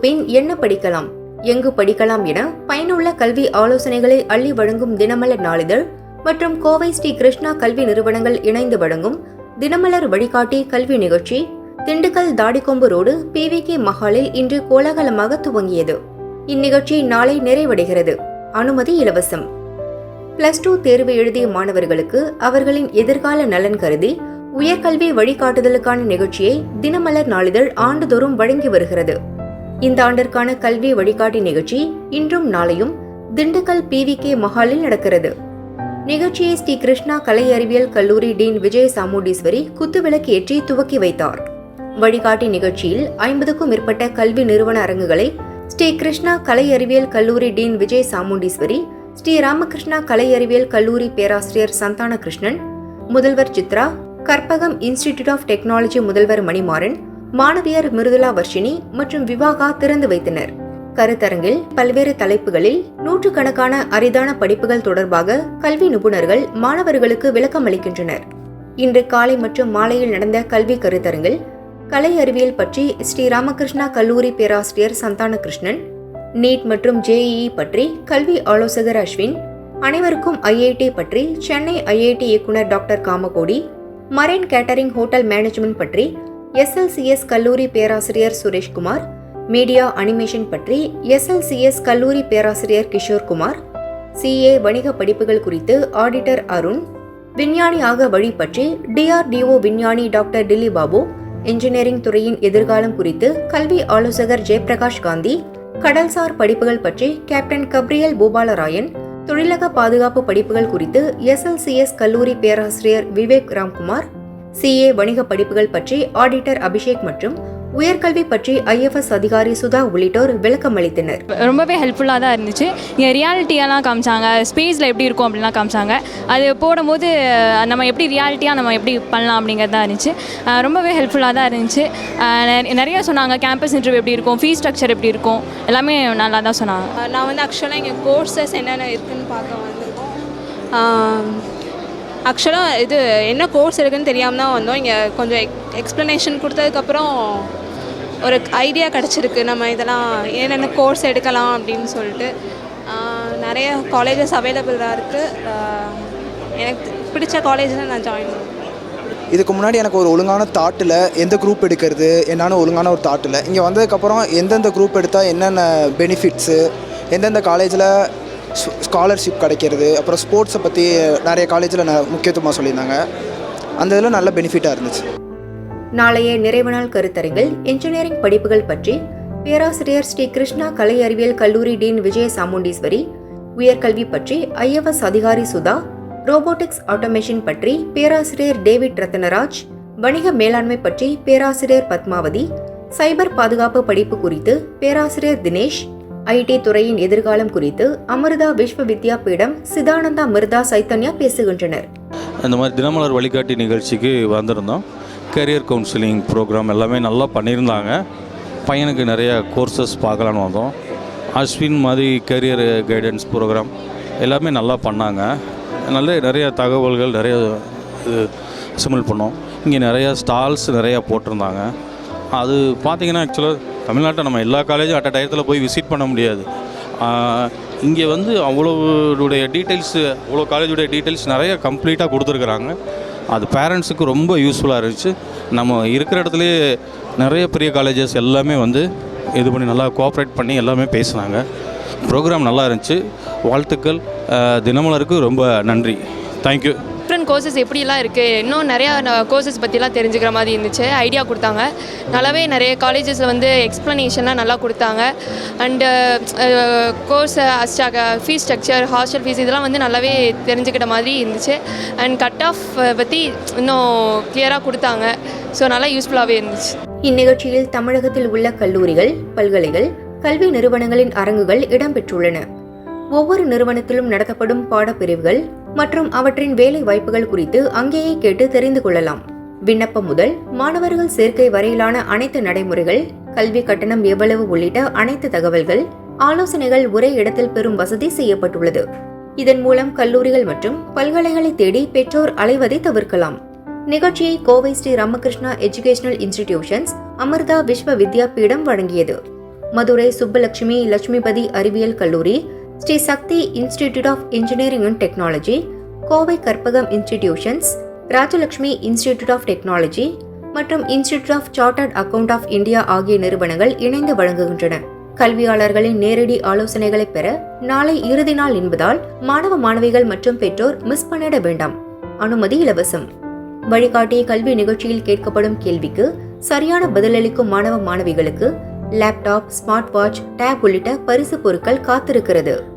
பின் என்ன படிக்கலாம்? எங்கு படிக்கலாம் என பயனுள்ள கல்வி ஆலோசனைகளை அள்ளி வழங்கும் தினமலர் நாளிதழ் மற்றும் கோவை ஸ்ரீ கிருஷ்ணா கல்வி நிறுவனங்கள் இணைந்து வழங்கும் தினமலர் வழிகாட்டி கல்வி நிகழ்ச்சி திண்டுக்கல் தாடிக்கொம்பு ரோடு பிவிகே மஹாலில் இன்று கோலாகலமாக துவங்கியது. இந்நிகழ்ச்சி நாளை நிறைவடைகிறது. அனுமதி இலவசம். பிளஸ் டூ தேர்வு எழுதிய மாணவர்களுக்கு அவர்களின் எதிர்கால நலன் கருதி உயர்கல்வி வழிகாட்டுதலுக்கான நிகழ்ச்சியை தினமலர் நாளிதழ் ஆண்டுதோறும் வழங்கி வருகிறது. இந்த ஆண்டிற்கான கல்வி வழிகாட்டி நிகழ்ச்சி இன்றும் நாளையும் திண்டுக்கல் பிவிகே மஹாலில் நடக்கிறது. நிகழ்ச்சியை ஸ்ரீ கிருஷ்ணா கலை அறிவியல் கல்லூரி டீன் விஜய சாமுண்டீஸ்வரி குத்துவிளக்கு ஏற்றி துவக்கி வைத்தார். வழிகாட்டி நிகழ்ச்சியில் ஐம்பதுக்கும் மேற்பட்ட கல்வி நிறுவன அரங்குகளை ஸ்ரீ கிருஷ்ணா கலை அறிவியல் கல்லூரி டீன் விஜய் சாமுண்டீஸ்வரி ஸ்ரீ ராமகிருஷ்ணா கலை அறிவியல் கல்லூரி பேராசிரியர் சந்தான கிருஷ்ணன் முதல்வர் Chitra Karpagam institute of technology முதல்வர் மணிமாறன் மாணவியர் மிருதுலா வர்ஷினி மற்றும் விவாகா திறந்து வைத்தனர். கருத்தரங்கில் பல்வேறு தலைப்புகளில் நூற்றுக்கணக்கான அரிதான படிப்புகள் தொடர்பாக கல்வி நிபுணர்கள் மாணவர்களுக்கு விளக்கம் அளிக்கின்றனர். இன்று காலை மற்றும் மாலையில் நடந்த கல்வி கருத்தரங்கில் கலை அறிவியல் பற்றி ஸ்ரீ ராமகிருஷ்ணா கல்லூரி பேராசிரியர் சந்தான கிருஷ்ணன் நீட் மற்றும் ஜேஇஇ பற்றி கல்வி ஆலோசகர் அஸ்வின் அனைவருக்கும் ஐஐடி பற்றி சென்னை ஐஐடி இயக்குனர் doctor Kamakoti marine catering hotel management பற்றி எஸ்எல்சிஎஸ் கல்லூரி பேராசிரியர் சுரேஷ்குமார் மீடியா அனிமேஷன் பற்றி எஸ்எல்சிஎஸ் கல்லூரி பேராசிரியர் கிஷோர்குமார் சிஏ வணிக படிப்புகள் குறித்து ஆடிட்டர் அருண் விஞ்ஞானியாக வழி பற்றி டிஆர்டிஓ விஞ்ஞானி டாக்டர் டில்லி பாபு இன்ஜினியரிங் துறையின் எதிர்காலம் குறித்து கல்வி ஆலோசகர் ஜெயபிரகாஷ் காந்தி கடல்சார் படிப்புகள் பற்றி கேப்டன் கப்ரியல் பூபாலராயன் தொழிலக பாதுகாப்பு படிப்புகள் குறித்து எஸ்எல்சிஎஸ் கல்லூரி பேராசிரியர் விவேக் ராம்குமார் சிஏ வணிக படிப்புகள் பற்றி ஆடிட்டர் அபிஷேக் மற்றும் உயர்கல்வி பற்றி ஐஎஃப்எஸ் அதிகாரி சுதா உள்ளிட்டோர் விளக்கம் அளித்தனர் ரொம்பவே ஹெல்ப்ஃபுல்லாக தான் இருந்துச்சு. இங்கே ரியாலிட்டியெல்லாம் காமிச்சாங்க. ஸ்பேஸில் எப்படி இருக்கும் அப்படிலாம் காமிச்சாங்க. அது போடும்போது நம்ம எப்படி ரியாலிட்டியாக நம்ம எப்படி பண்ணலாம் அப்படிங்கிறது தான் இருந்துச்சு. ரொம்பவே ஹெல்ப்ஃபுல்லாக தான் இருந்துச்சு. நிறைய சொன்னாங்க. கேம்பஸ் இன்டர்வியூ எப்படி இருக்கும்? ஃபீஸ் ஸ்ட்ரக்சர் எப்படி இருக்கும்? எல்லாமே நல்லா தான் சொன்னாங்க. நான் வந்து ஆக்சுவலாக இங்கே கோர்சஸ் என்னென்ன இருக்குதுன்னு பார்க்க வந்திருக்கோம். ஆக்சுவலாக இது என்ன கோர்ஸ் இருக்குன்னு தெரியாமல் தான் வந்தோம். இங்கே கொஞ்சம் எக்ஸ்ப்ளனேஷன் கொடுத்ததுக்கப்புறம் ஒரு ஐடியா கிடச்சிருக்கு. நம்ம இதெல்லாம் என்னென்ன கோர்ஸ் எடுக்கலாம் அப்படின்னு சொல்லிட்டு. நிறைய காலேஜஸ் அவைலபிளாக இருக்குது எனக்கு பிடிச்ச காலேஜில் நான் ஜாயின் பண்ணேன். இதுக்கு முன்னாடி எனக்கு ஒரு ஒழுங்கான தாட்டில் எந்த குரூப் எடுக்கிறது என்னான்னு ஒழுங்கான ஒரு தாட்டில் இங்கே வந்ததுக்கப்புறம் எந்தெந்த குரூப் எடுத்தால் என்னென்ன பெனிஃபிட்ஸு எந்தெந்த காலேஜில் ஸ்காலர்ஷிப் கிடைக்கிறது. அப்புறம் ஸ்போர்ட்ஸை பற்றி நிறைய காலேஜில் ந முக்கியத்துவமாக சொல்லியிருந்தாங்க. அந்த இதில் நல்ல பெனிஃபிட்டாக இருந்துச்சு. நாளைய நிறைவு நாள் கருத்தரங்கில் இன்ஜினியரிங் படிப்புகள் பற்றி பேராசிரியர் ஸ்ரீ கிருஷ்ணா கலை அறிவியல் கல்லூரி டீன் விஜய சாமுண்டீஸ்வரி உயர்கல்வி பற்றி ஐஎஃப்எஸ் அதிகாரி சுதா ரோபோட்டிக்ஸ் ஆட்டோமேஷன் பற்றி பேராசிரியர் டேவிட் ரத்னராஜ் வணிக மேலாண்மை பற்றி பேராசிரியர் பத்மாவதி சைபர் பாதுகாப்பு படிப்பு குறித்து பேராசிரியர் தினேஷ் ஐடி துறையின் எதிர்காலம் குறித்து அமிர்தா விஸ்வ வித்யா பீடம் சிதானந்தா மிர்தா சைத்தன்யா பேசுகின்றனர். இந்த மாதிரி தினமலர் வழிகாட்டி நிகழ்ச்சிக்கு வந்திருந்தோம். கரியர் கவுன்சிலிங் ப்ரோக்ராம் எல்லாமே நல்லா பண்ணியிருந்தாங்க. பையனுக்கு நிறைய கோர்சஸ் பார்க்கலான்னு வந்தோம். அஸ்வின் மாதிரி கரியர் கைடன்ஸ் ப்ரோக்ராம் எல்லாமே நல்லா பண்ணாங்க. நல்ல நிறைய தகவல்கள் நிறைய இது சிமில் பண்ணோம். இங்கே நிறையா ஸ்டால்ஸ் நிறையா போட்டிருந்தாங்க. அது பார்த்தீங்கன்னா ஆக்சுவலாக தமிழ்நாட்டை நம்ம எல்லா காலேஜும் அட் அ டயத்தில் போய் விசிட் பண்ண முடியாது. இங்கே வந்து அவ்வளோடைய டீட்டெயில்ஸு அவ்வளோ காலேஜுடைய டீட்டெயில்ஸ் நிறைய கம்ப்ளீட்டாக கொடுத்துருக்குறாங்க. அது பேரண்ட்ஸுக்கு ரொம்ப யூஸ்ஃபுல்லாக இருந்துச்சு. நம்ம இருக்கிற இடத்துலையே நிறைய பெரிய காலேஜஸ் எல்லாமே வந்து இது பண்ணி நல்லா கோஆப்ரேட் பண்ணி எல்லாமே பேசுனாங்க. ப்ரோக்ராம் நல்லா இருந்துச்சு. வாழ்த்துக்கள். தினமலருக்கு ரொம்ப நன்றி. தேங்க்யூ டிஃப்ரெண்ட் கோர்சஸ் எப்படிலாம் இருக்குது இன்னும் நிறையா கோர்சஸ் பற்றிலாம் தெரிஞ்சுக்கிற மாதிரி இருந்துச்சு. ஐடியா கொடுத்தாங்க. நல்லாவே நிறைய காலேஜஸில் வந்து எக்ஸ்ப்ளனேஷன்லாம் நல்லா கொடுத்தாங்க. And course fees structure hostel fees இதெல்லாம் வந்து நல்லாவே தெரிஞ்சுக்கிட்ட மாதிரி இருந்துச்சு. அண்ட் கட் ஆஃப் பற்றி இன்னும் கிளியராக கொடுத்தாங்க. ஸோ நல்லா யூஸ்ஃபுல்லாகவே இருந்துச்சு. இந்நிகழ்ச்சியில் தமிழகத்தில் உள்ள கல்லூரிகள் பல்கலைகள் கல்வி நிறுவனங்களின் அரங்குகள் இடம்பெற்றுள்ளன. ஒவ்வொரு நிறுவனத்திலும் நடத்தப்படும் பாடப்பிரிவுகள் மற்றும் அவற்றின் வேலை வாய்ப்புகள் குறித்து அங்கேயே கேட்டு தெரிந்து கொள்ளலாம். விண்ணப்பம் முதல் மாணவர்கள் சேர்க்கை வரையிலான அனைத்து நடைமுறைகள் கல்வி கட்டணம் எவ்வளவு உள்ளிட்ட அனைத்து தகவல்கள் ஆலோசனைகள் ஒரே இடத்தில் பெறும் வசதி செய்யப்பட்டுள்ளது. இதன் மூலம் கல்லூரிகள் மற்றும் பல்கலைகளை தேடி பெற்றோர் அலைவதை தவிர்க்கலாம். நிகழ்ச்சியை கோவை ஸ்ரீ ராமகிருஷ்ணா எஜுகேஷனல் இன்ஸ்டிடியூஷன்ஸ் அமிர்தா விஸ்வ வித்யா பீடம் வழங்கியது. மதுரை சுப்பலட்சுமி லட்சுமிபதி அறிவியல் கல்லூரி Sri Sakthi institute of engineering and technology Kovai Karpagam institutions Rajalakshmi institute of technology மற்றும் institute of chartered account of India ஆகிய நிறுவனங்கள் இணைந்து வழங்குகின்றன. கல்வியாளர்களின் நேரடி ஆலோசனைகளை பெற நாளை இறுதி நாள் என்பதால் மாணவ மாணவிகள் மற்றும் பெற்றோர் மிஸ் பண்ணிட வேண்டாம். அனுமதி இலவசம். வழிகாட்டி கல்வி நிகழ்ச்சியில் கேட்கப்படும் கேள்விக்கு சரியான பதிலளிக்கும் மாணவ மாணவிகளுக்கு லேப்டாப் ஸ்மார்ட் வாட்ச் டேப் உள்ளிட்ட பரிசு பொருட்கள் காத்திருக்கிறது.